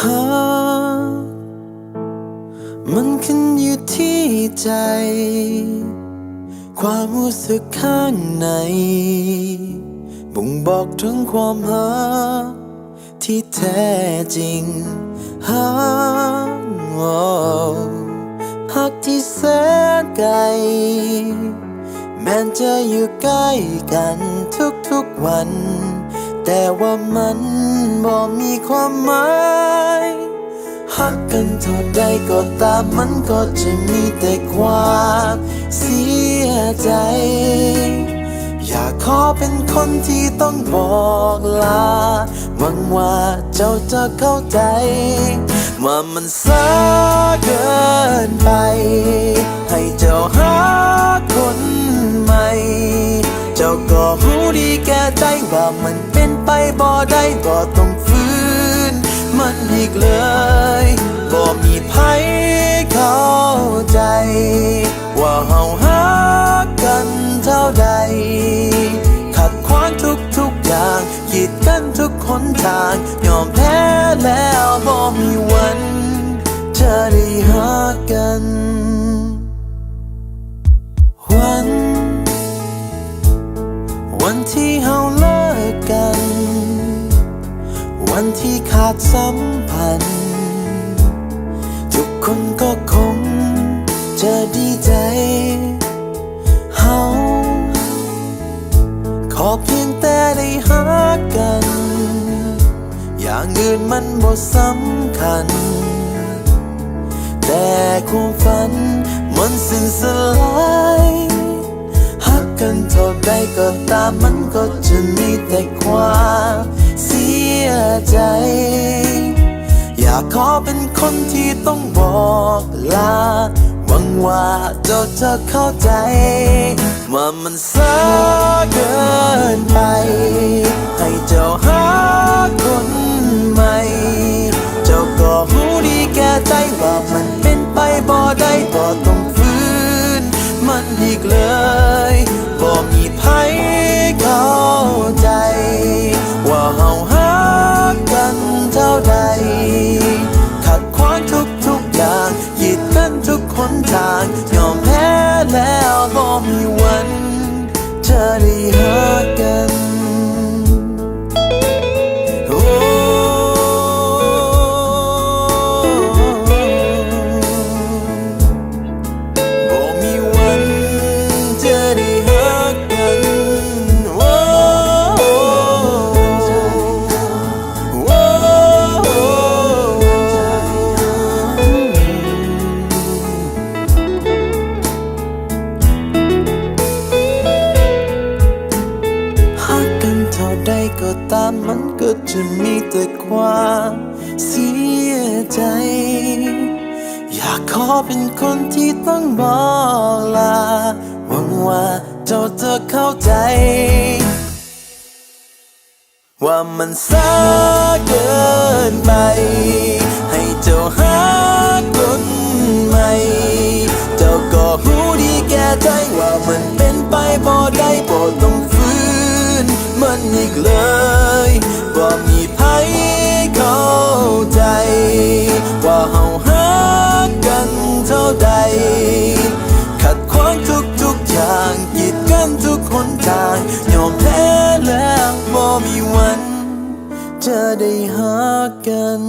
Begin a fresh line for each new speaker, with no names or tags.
หา มันขึ้นอยู่ที่ใจ ความรู้สึกข้างใน บ่งบอกถึงความหา ที่แท้จริง หาหักที่แสนไกลแม้จะอยู่ใกล้กันทุกๆวัน แต่ว่ามันบ่มีความหมายหักกันเท่าใดก็ตามมันก็จะมีแต่ความเสียใจ อยากขอเป็นคนที่ต้องบอกลาหวังว่าเจ้าจะเข้าใจว่ามันสาเกินไป ให้เจ้าหาคนใหม่ เจ้าก็รู้ดีแก่ใจว่ามัน ไปบ่ได้ก็ต้องฟื้น มันอีกเลยบ่มีไผเข้าใจ ว่าเฮาหากันเท่าใด ขัดขวางทุกทุกๆอย่างกีดกันทุกคนทาง ยอมแพ้แล้วบ่มีวันจะได้หากันวัน วันที่เฮา วันที่ขาดสัมพันธ์ ทุกคนก็คงจะดีใจเฮาขอเพียงแต่ได้หากัน อย่างอื่นมันบ่สำคัญ แต่ความฝันมันสิ้นสลายหักกันเท่าใดก็ตามมันก็จะมีแต่ความ เสียใจ อยากขอเป็นคนที่ต้องบอกลาหวังว่าเจ้าจะเข้าใจว่ามันสาเกินไป ให้เจ้าหาคนใหม่ เจ้าก็รู้ดีแก่ใจว่ามันเป็นไปบ่ได้ก็ต้องฟื้นมันอีกเลยบ่มีไผเข้าใจ ว่าเฮา เท่าใด ขัดขวางทุกทุกๆอย่างยีดกันทุกคนทาง ยอมแพ้แล้วบ่มีวัน จะได้หากัน ก็ตามมันก็จะมีแต่ความเสียใจ อยากขอเป็นคนที่ต้องบอกลาหวังว่าเจ้าจะเข้าใจ ว่ามันสาเกินไป ให้เจ้าหาคนใหม่ เจ้าก็รู้ดีแก่ใจว่ามันเป็นไปบ่ได้บ่ต มันอีกเลยบ่มีไผเข้าใจ ว่าเฮาหากันเท่าใด ขัดขวางทุกทุกอย่างกีดกันทุกคนทางยอมแพ้แล้วบ่มีวัน จะได้หากัน